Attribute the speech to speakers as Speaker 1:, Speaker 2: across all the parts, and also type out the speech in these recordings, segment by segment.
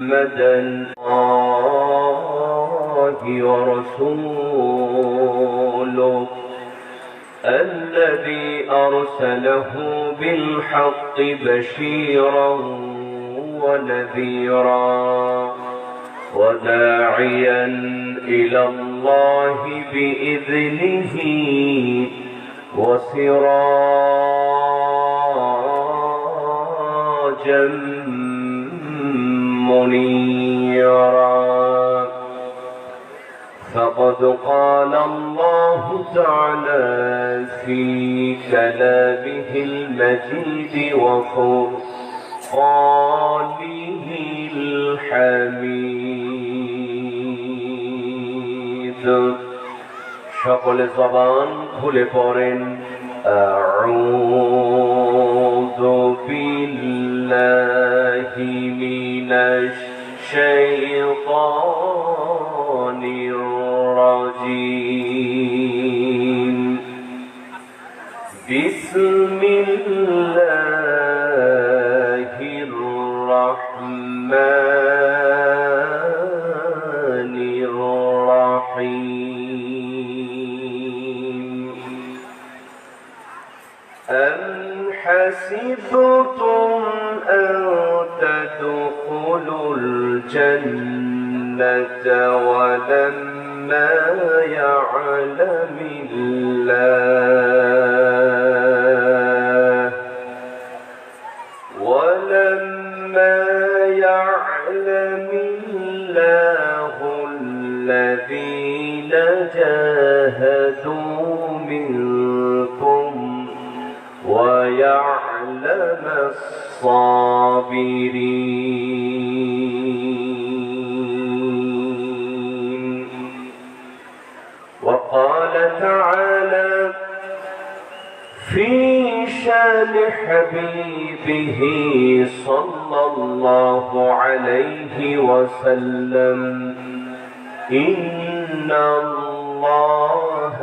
Speaker 1: محمدا الله ورسوله الذي أرسله بالحق بشيرا ونذيرا وداعيا إلى الله بإذنه وسراجا فقد قال الله تعالى في كلامه المجيد وفرقانه الحميد সকলে জবান খুলে পড়েন أعوذ بالله من الشيطان حسبتم أن تدخلوا الجنة ولما يعلم الله ولما يعلم الله الذين جاهدوا الصابرين. وقال تعالى في شان حبيبه صلى الله عليه وسلم. إن الله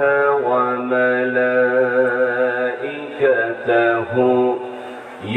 Speaker 1: وملائكته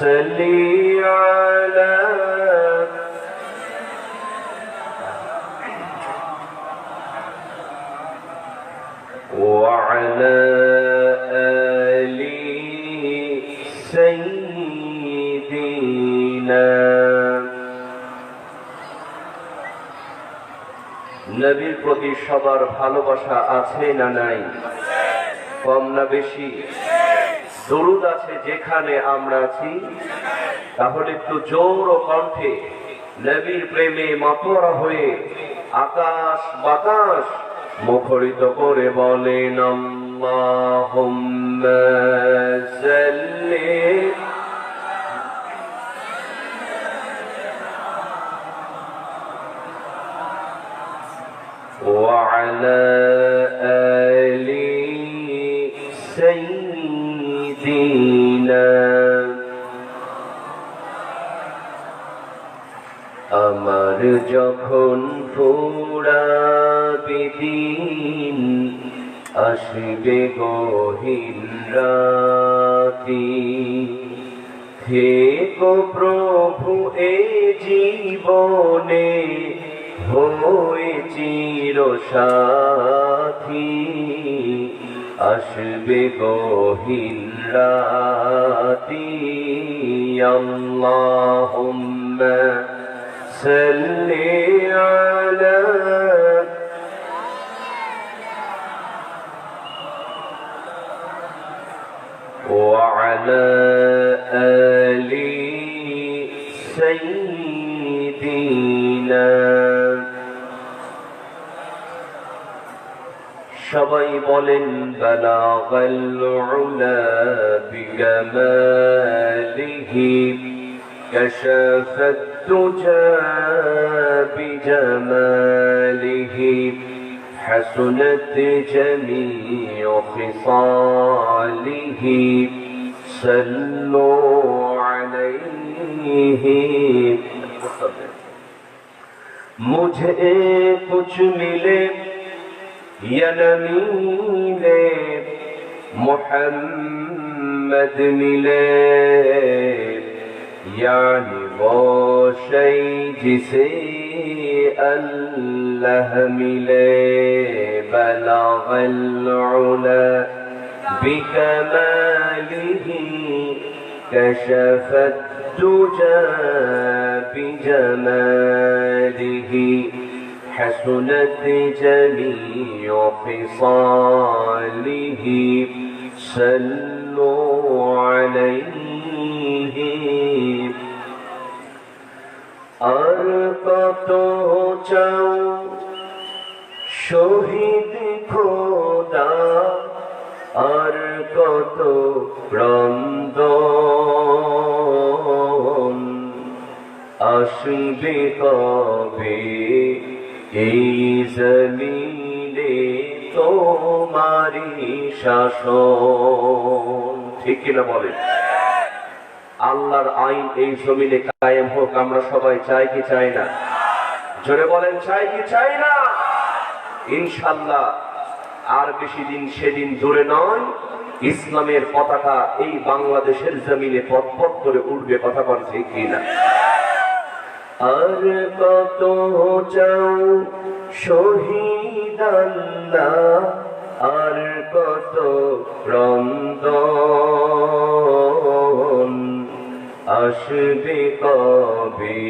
Speaker 1: صل على وعلى آل سيدنا নবীর প্রতি সবার ভালোবাসা আছে না নাই কম না বেশি দরুদ আছে যেখানে আমরা আছি তাহলে একটু জোর ও কণ্ঠে নবীর প্রেমে মাতোয়ারা হয়ে আকাশ বাতাস মুখরিত করে বলেন আল্লাহুম্মা সাল্লি وعلى آل سيدنا আমার যখন ফুরা বিদিন আসবে গহীন রাতি থেকো প্রভু এ জীবনে হয়ে চির সাথী أشبهه اللاتي اللهم سل على وعلى آل سيدنا شريب للبلاغ العلا بجماله. كشاف الدجى بجماله. حسنت جميع خصاله. سلوا عليه. مجھے کچھ ملے ينميلي محمد ملے يا وہ شئی الله اللہ بلغ العلا بكماله كشف الدجى بجماله. حسنت جميع خصاله صلوا عليه আর কত চাও শহীদ খোদা আর কত রন্দন আসবে কবে এই জমিনে তোমারি শাসন। ঠিক কিনা বলেন? আল্লাহর আইন এই জমিনে কায়েম হোক, আমরা সবাই চাই কি চাই না? জোরে বলেন, চাই কি চাই না? ইনশাল্লাহ আর বেশি দিন সেদিন দূরে নয়, ইসলামের পতাকা এই বাংলাদেশের জমিনে পথ করে উঠবে, কথা বল ঠিক কিনা? আর কত চাও শহীদ আর কত রন্দন আসবে কবে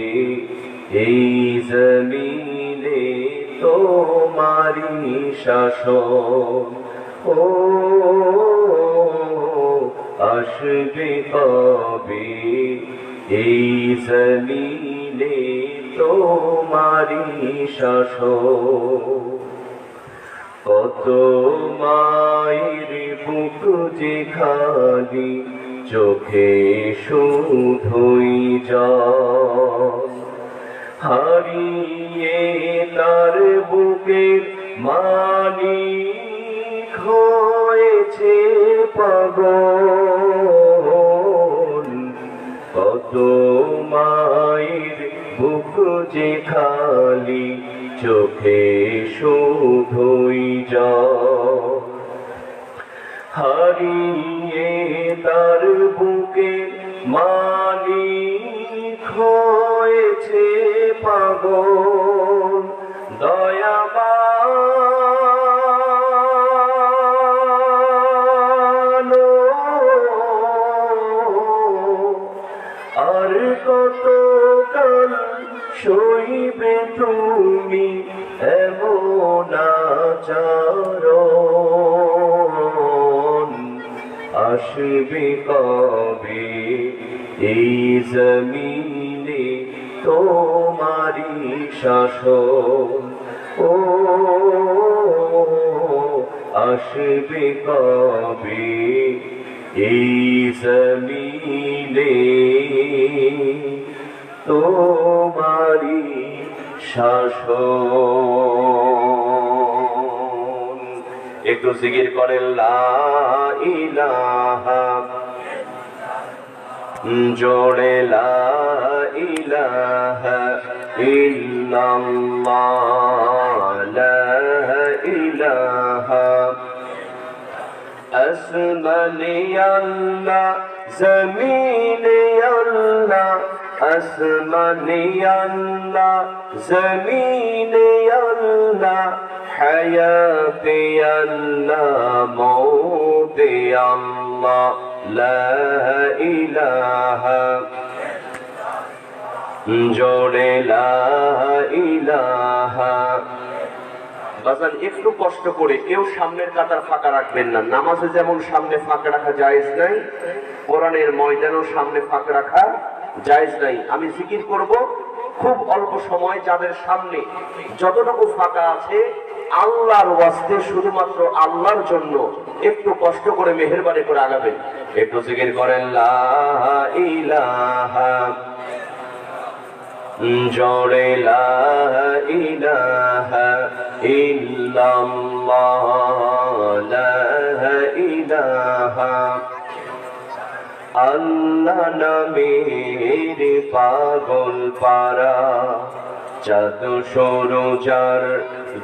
Speaker 1: এই জমিনে তোমারি শাসন? ও আসবে কবে এই জমিনে তোমারি শাসন কত মায়ের বুক যে খালি, চোখে শুধুই হারিয়ে তার বুকের মালিক হয়েছে পাগল। কত মায়ের বুক যে খালি চোখে শুভই জল। হারিয়ে তার বুকে মালিক হয়েছে পাগল। দয়াবান আসবে কবে এই জমিনে তোমারি শাসন। ও আসবে কবে এই জমিনে তোমারি শাসন? একটু জিকির করেন ইলাহা। লা ইলাহা ইল্লাল্লাহ ইলাহা। আসমানে আল্লাহ জমিনে আল্লাহ আসমানে আল্লাহ জমিনে আল্লাহ হায়াতে আল্লাহ মৌতে আল্লাহ লা ইলাহা জোড়ে লা ইলাহা। বাজান, একটু কষ্ট করে, কেউ সামনের কাতার ফাঁকা রাখবেন না। নামাজে যেমন সামনে ফাঁকা রাখা জায়েজ নাই, কোরআনের ময়দানও সামনে ফাঁকা রাখা জায়েজ নাই। আমি জিকির করব খুব অল্প সময় যাদের সামনে যতটুকু ফাঁকা আছে, আল্লাহর ওয়াস্তে শুধুমাত্র আল্লাহর জন্য একটু কষ্ট করে মেহেরবানি করে আগাবেন। একটু জিকির করেন, লা ইলাহা ইল্লাল্লাহ ইলাহা আল্লাহ নামের পাগল পারা। চাঁদ সরোজার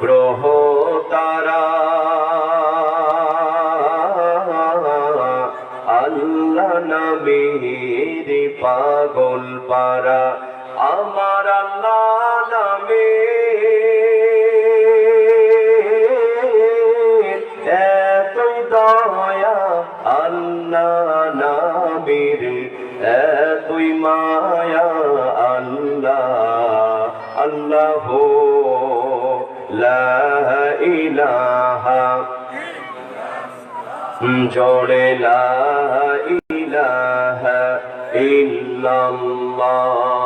Speaker 1: গ্রহ তারা। আল্লাহ নামের পাগল পারা। আমার আল্লাহ জোরে লা ইলাহা ইল্লাল্লাহ।